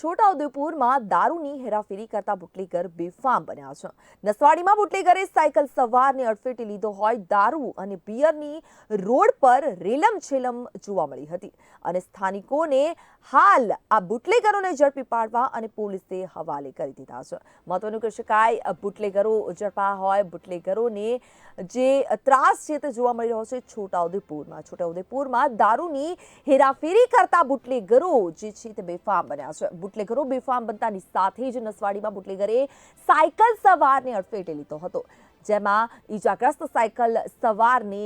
છોટાઉદેપુરમાં દારૂની હેરાફેરી કરતા બુટલેગર બેફામ બન્યા છે. નસવાડીમાં બુટલેગરે સાયકલ સવારને અડફેટે લીધો હોય દારૂ અને બિયરની રોડ પર રેલમ છેલમ જોવા મળી હતી. અને સ્થાનિકોને હાલ આ બુટલેગરોને ઝડપી પાડવા અને પોલીસે હવાલે કરી દીધા છે. મહત્વનું કહી શકાય બુટલેગરો ઝડપા હોય, બુટલેગરોને જે ત્રાસ છે તે જોવા મળી રહ્યો છે છોટાઉદેપુરમાં. છોટાઉદેપુરમાં દારૂની હેરાફેરી કરતા બુટલેગરો જે છે તે બેફામ બન્યા છે. બુટલેગરો બેફામ બનતાની સાથે જ નસવાડીમાં બુટલેગરે સાયકલ સવારને અડફેટે લીધો હતો, જેમાં ઈજાગ્રસ્ત સાયકલ સવારને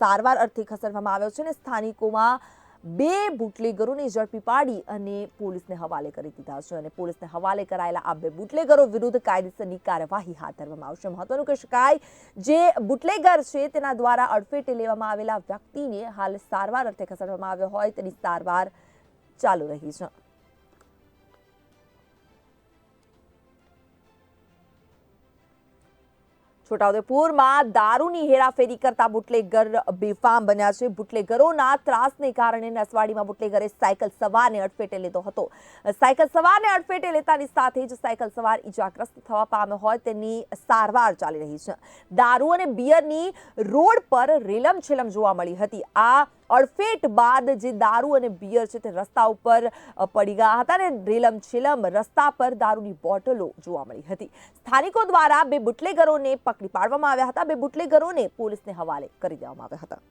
સારવાર અર્થે ખસેડવામાં આવ્યો છે અને સ્થાનિકોમાં બે બુટલેગરોને ઝડપી પાડી અને પોલીસને હવાલે કરી દીધા છે અને પોલીસને હવાલે કરાયેલા આ બે બુટલેગરો વિરુદ્ધ કાયદેસરની કાર્યવાહી હાથ ધરવામાં આવશે. મહત્વનું કહી શકાય, જે બુટલેગર છે તેના દ્વારા અડફેટે લેવામાં આવેલા વ્યક્તિને હાલ સારવાર અર્થે ખસેડવામાં આવ્યો હોય તેની સારવાર ચાલુ રહી છે. છોટાઉદેપુરમાં દારૂની હેરાફેરી કરતા બુટલેગર બેફામ બન્યા છે. બુટલેગરોના ત્રાસને કારણે નસવાડીમાં બુટલેગરે સાયકલ સવારને અડફેટે લીધો હતો. સાયકલ સવારને અડફેટે લેતાની સાથે જ સાયકલ સવાર ઈજાગ્રસ્ત થવા પામ્યો હોય તેની સારવાર ચાલી રહી છે. દારૂ અને બિયરની રોડ પર રેલમ છેલમ જોવા મળી હતી. આ અડફેટ બાદ જે દારૂ અને બિયર છે તે રસ્તા ઉપર પડી ગયા હતા અને રેલમ છેલમ રસ્તા પર દારૂની બોટલો જોવા મળી હતી. સ્થાનિકો દ્વારા બે બુટલેગરોને પકડી પાડવામાં આવ્યા હતા. બે બુટલેગરોને પોલીસને હવાલે કરી દેવામાં આવ્યા હતા.